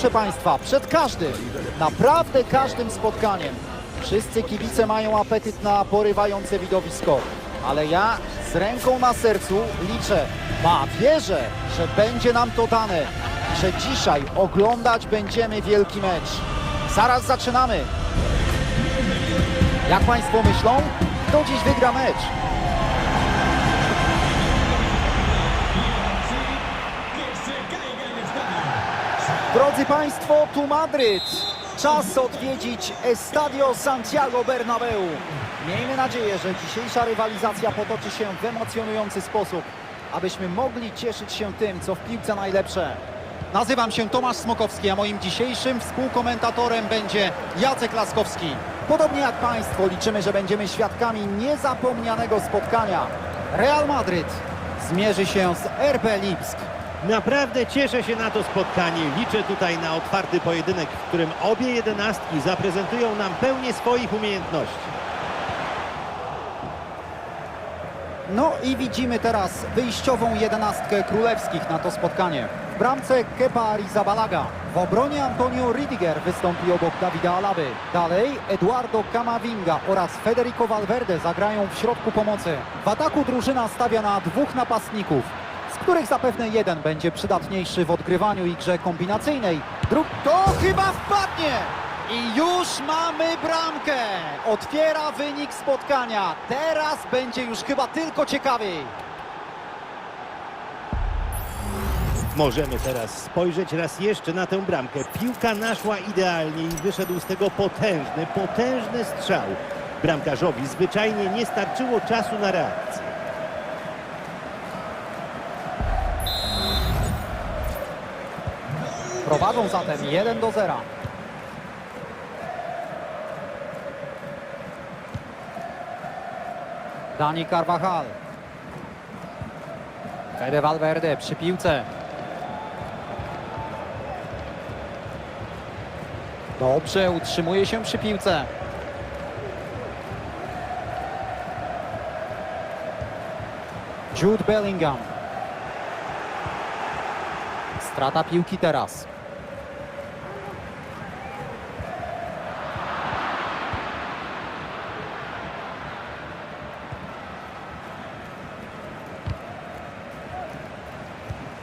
proszę Państwa, przed każdym, naprawdę każdym spotkaniem, wszyscy kibice mają apetyt na porywające widowisko. Ale ja z ręką na sercu liczę, ba, wierzę, że będzie nam to dane, że dzisiaj oglądać będziemy wielki mecz. Zaraz zaczynamy. Jak Państwo myślą, kto dziś wygra mecz? Drodzy Państwo, tu Madryt. Czas odwiedzić Estadio Santiago Bernabeu. Miejmy nadzieję, że dzisiejsza rywalizacja potoczy się w emocjonujący sposób, abyśmy mogli cieszyć się tym, co w piłce najlepsze. Nazywam się Tomasz Smokowski, a moim dzisiejszym współkomentatorem będzie Jacek Laskowski. Podobnie jak Państwo liczymy, że będziemy świadkami niezapomnianego spotkania. Real Madryt zmierzy się z RB Lipsk. Naprawdę cieszę się na to spotkanie. Liczę tutaj na otwarty pojedynek, w którym obie jedenastki zaprezentują nam pełnię swoich umiejętności. No i widzimy teraz wyjściową jedenastkę królewskich na to spotkanie. W bramce Kepa Arrizabalaga. W obronie Antonio Ridiger wystąpi obok Dawida Alaby. Dalej Eduardo Camavinga oraz Federico Valverde zagrają w środku pomocy. W ataku drużyna stawia na dwóch napastników, których zapewne jeden będzie przydatniejszy w odgrywaniu i grze kombinacyjnej. Drug... To chyba wpadnie! I już mamy bramkę! Otwiera wynik spotkania. Teraz będzie już chyba tylko ciekawiej. Możemy teraz spojrzeć raz jeszcze na tę bramkę. Piłka naszła idealnie i wyszedł z tego potężny, potężny strzał. Bramkarzowi zwyczajnie nie starczyło czasu na reakcję. Prowadzą zatem 1 do 0. Dani Carvajal. Fede Valverde przy piłce. Dobrze, utrzymuje się przy piłce. Jude Bellingham. Strata piłki teraz.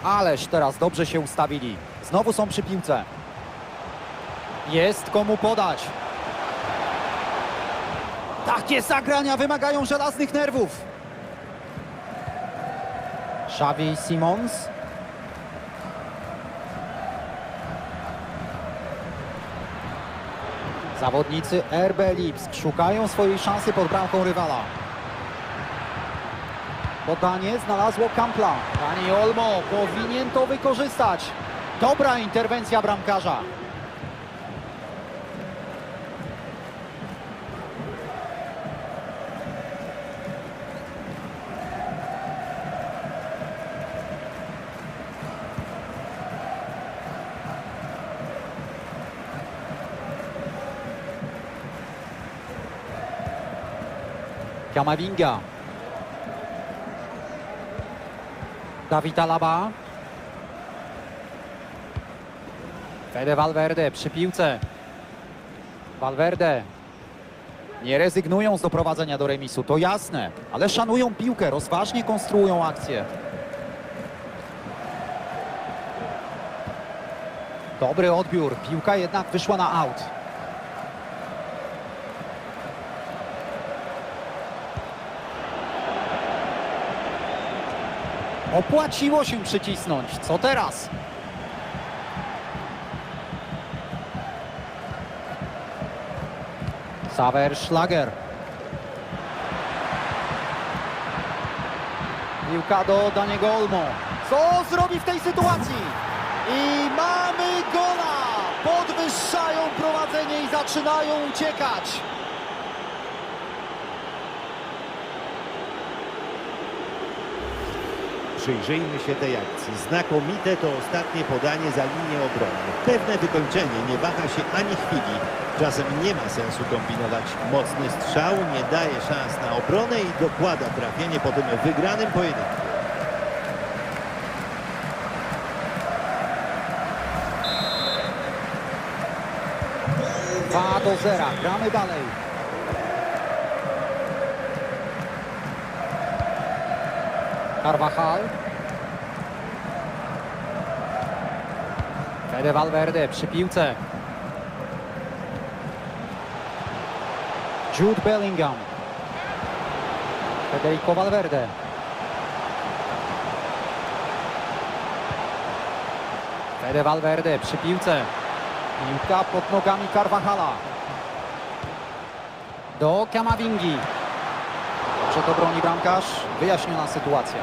Ależ teraz dobrze się ustawili. Znowu są przy piłce. Jest komu podać. Takie zagrania wymagają żelaznych nerwów. Xavi Simons. Zawodnicy RB Lipsk szukają swojej szansy pod bramką rywala. Podanie znalazło Kampla. Dani Olmo powinien to wykorzystać. Dobra interwencja bramkarza. Kamavinga. Dawid Alaba. Fede Valverde przy piłce. Valverde. Nie rezygnują z doprowadzenia do remisu, to jasne, ale szanują piłkę, rozważnie konstruują akcję. Dobry odbiór, piłka jednak wyszła na aut. Opłaciło się przycisnąć. Co teraz? Saver Schlager. Piłka do Daniego Olmo. Co zrobi w tej sytuacji? I mamy gola! Podwyższają prowadzenie i zaczynają uciekać. Przyjrzyjmy się tej akcji. Znakomite to ostatnie podanie za linię obrony. Pewne wykończenie, nie waha się ani chwili. Czasem nie ma sensu kombinować. Mocny strzał nie daje szans na obronę i dokłada trafienie po tym wygranym pojedynku. 2 do 0. Gramy dalej. Carvajal. Fede Valverde przy piłce. Jude Bellingham. Federico Valverde. Fede Valverde przy piłce. Piłka pod nogami Carvajala. Do Kamavingi. Dobrze to broni bramkarz. Wyjaśniona sytuacja.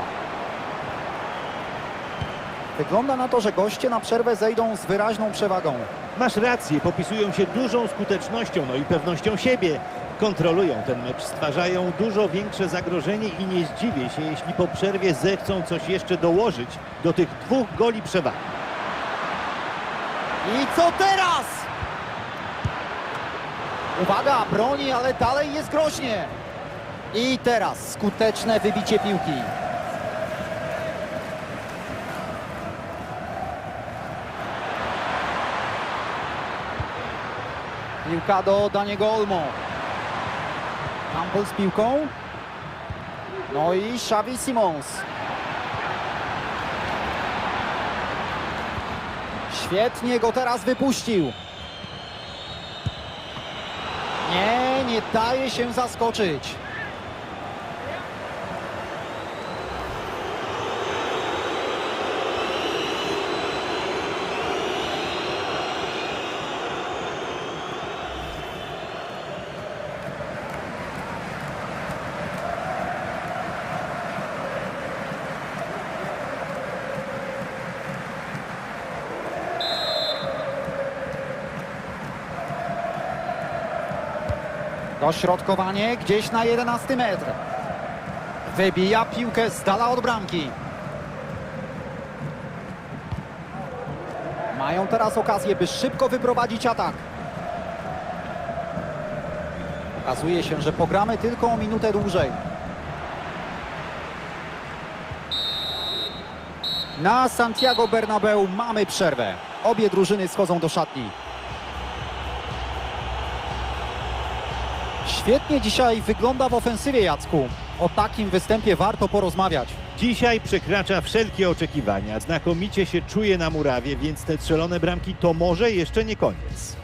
Wygląda na to, że goście na przerwę zejdą z wyraźną przewagą. Masz rację, popisują się dużą skutecznością, no i pewnością siebie. Kontrolują ten mecz, stwarzają dużo większe zagrożenie i nie zdziwię się, jeśli po przerwie zechcą coś jeszcze dołożyć do tych dwóch goli przewagi. I co teraz? Uwaga, broni, ale dalej jest groźnie. I teraz skuteczne wybicie piłki. Piłka do Daniego Olmo. Campbell z piłką. No i Xavi Simons. Świetnie go teraz wypuścił. Nie, nie daje się zaskoczyć. Dośrodkowanie gdzieś na 11 metr. Wybija piłkę z dala od bramki. Mają teraz okazję, by szybko wyprowadzić atak. Okazuje się, że pogramy tylko o minutę dłużej. Na Santiago Bernabeu mamy przerwę. Obie drużyny schodzą do szatni. Świetnie dzisiaj wygląda w ofensywie Jacku. O takim występie warto porozmawiać. Dzisiaj przekracza wszelkie oczekiwania, znakomicie się czuje na murawie, więc te strzelone bramki to może jeszcze nie koniec.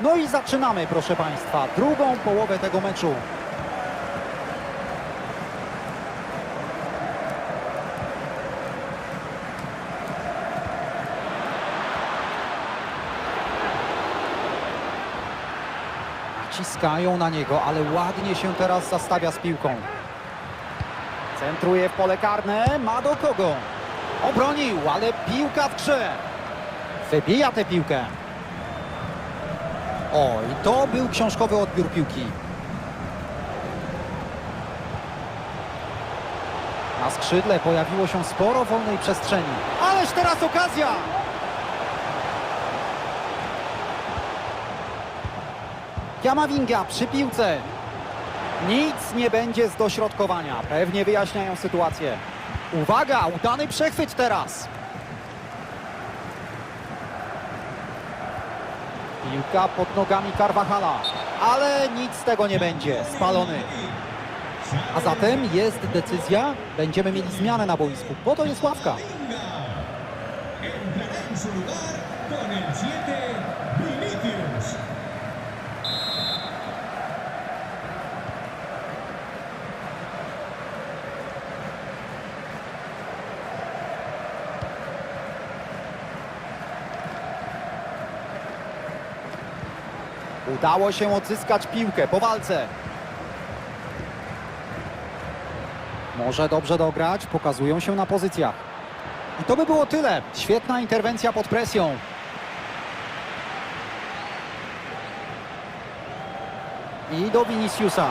No i zaczynamy, proszę Państwa, drugą połowę tego meczu. Naciskają na niego, ale ładnie się teraz zastawia z piłką. Centruje w pole karne, ma do kogo? Obronił, ale piłka w grze. Wybija tę piłkę. O, i to był książkowy odbiór piłki. Na skrzydle pojawiło się sporo wolnej przestrzeni. Ależ teraz okazja! Jamavinga przy piłce. Nic nie będzie z dośrodkowania. Pewnie wyjaśniają sytuację. Uwaga, udany przechwyt teraz. Piłka pod nogami Carvajala, ale nic z tego nie będzie, spalony. A zatem jest decyzja, będziemy mieli zmianę na boisku, po to jest ławka. En su lugar con el 7, Vinicius. Udało się odzyskać piłkę po walce. Może dobrze dograć, pokazują się na pozycjach. I to by było tyle. Świetna interwencja pod presją. I do Viniciusa.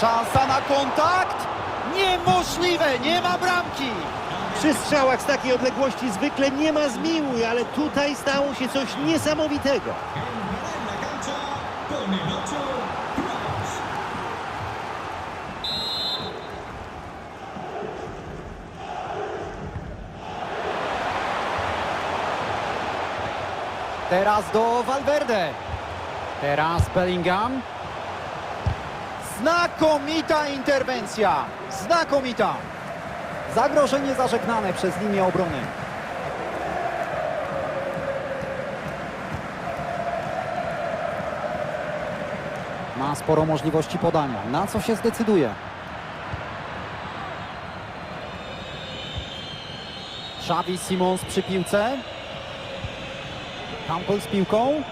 Szansa na kontakt? Niemożliwe, nie ma bramki. Przy strzałach z takiej odległości zwykle nie ma zmiłu, ale tutaj stało się coś niesamowitego. Teraz do Valverde. Teraz Bellingham. Znakomita interwencja. Znakomita. Zagrożenie zażegnane przez linię obrony. Ma sporo możliwości podania. Na co się zdecyduje? Xavi Simons przy piłce. Campbell z piłką.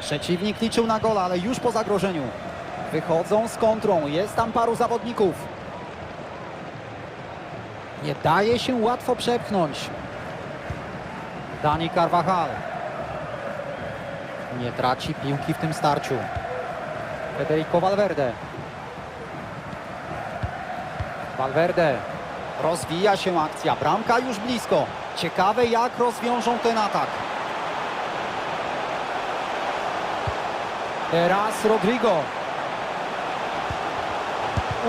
Przeciwnik liczył na gola, ale już po zagrożeniu. Wychodzą z kontrą. Jest tam paru zawodników. Nie daje się łatwo przepchnąć. Dani Carvajal. Nie traci piłki w tym starciu. Federico Valverde. Valverde. Rozwija się akcja. Bramka już blisko. Ciekawe jak rozwiążą ten atak. Teraz Rodrigo.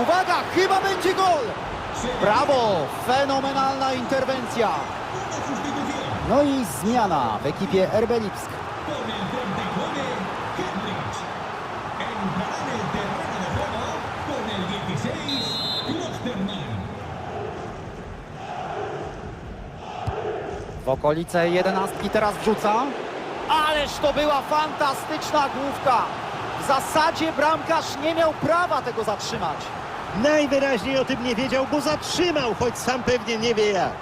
Uwaga, chyba będzie gol. Brawo, fenomenalna interwencja. No i zmiana w ekipie RB Lipsk. con el 39, Henrich. Entrará en el terreno de juego con el 16, Klosterman. W okolice jedenastki teraz wrzuca. Ależ to była fantastyczna główka. W zasadzie bramkarz nie miał prawa tego zatrzymać. Najwyraźniej o tym nie wiedział, bo zatrzymał, choć sam pewnie nie wie jak.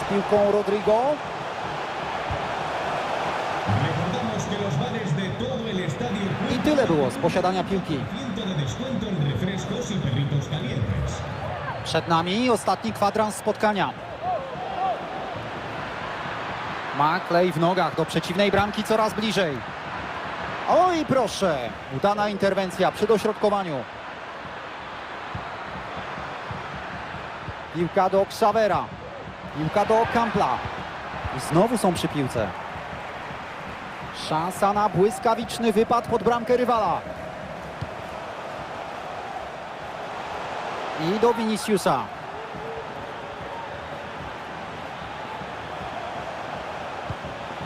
Z piłką Rodrigo. I tyle było z posiadania piłki. Przed nami ostatni kwadrans spotkania. Maklej w nogach do przeciwnej bramki coraz bliżej. Oj proszę, udana interwencja przy dośrodkowaniu. Piłka do Xavera. Piłka do Kampla. I znowu są przy piłce. Szansa na błyskawiczny wypad pod bramkę rywala. I do Viniciusa.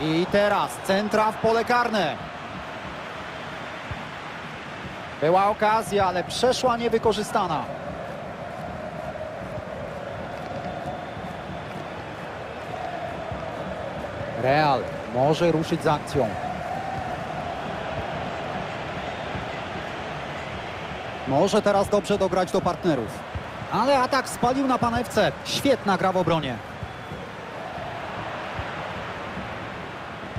I teraz centra w pole karne. Była okazja, ale przeszła niewykorzystana. Real może ruszyć z akcją. Może teraz dobrze dograć do partnerów. Ale atak spalił na panewce. Świetna gra w obronie.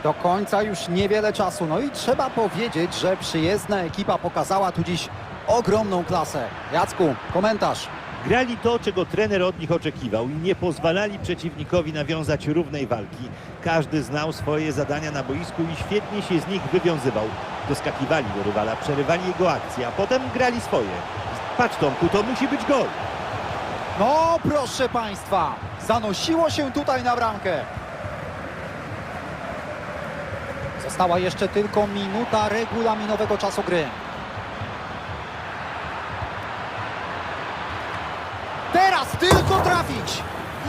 Do końca już niewiele czasu. No i trzeba powiedzieć, że przyjezdna ekipa pokazała tu dziś ogromną klasę. Jacku, komentarz. Grali to, czego trener od nich oczekiwał i nie pozwalali przeciwnikowi nawiązać równej walki. Każdy znał swoje zadania na boisku i świetnie się z nich wywiązywał. Doskakiwali do rywala, przerywali jego akcję, a potem grali swoje. Patrz Tomku, to musi być gol. No proszę Państwa, zanosiło się tutaj na bramkę. Została jeszcze tylko minuta regulaminowego czasu gry. Tylko trafić!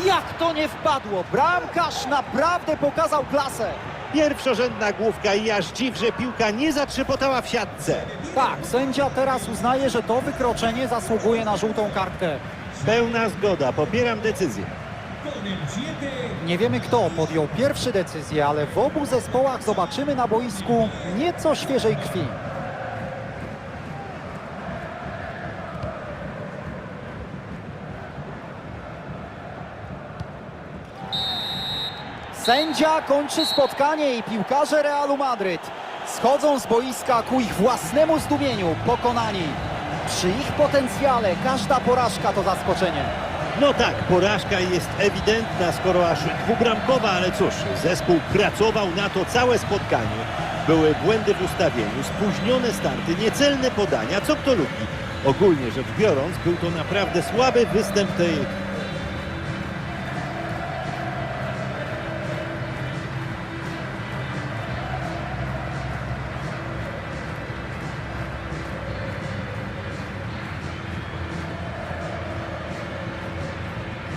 Jak to nie wpadło? Bramkarz naprawdę pokazał klasę. Pierwszorzędna główka i aż dziw, że piłka nie zatrzepotała w siatce. Tak, sędzia teraz uznaje, że to wykroczenie zasługuje na żółtą kartkę. Pełna zgoda, popieram decyzję. Con el 7, Nie wiemy kto podjął pierwszy decyzję, ale w obu zespołach zobaczymy na boisku nieco świeżej krwi. Sędzia kończy spotkanie i piłkarze Realu Madryt schodzą z boiska ku ich własnemu zdumieniu, pokonani. Przy ich potencjale każda porażka to zaskoczenie. No tak, porażka jest ewidentna, skoro aż dwubramkowa, ale cóż, zespół pracował na to całe spotkanie. Były błędy w ustawieniu, spóźnione starty, niecelne podania, co kto lubi. Ogólnie rzecz biorąc, był to naprawdę słaby występ tej.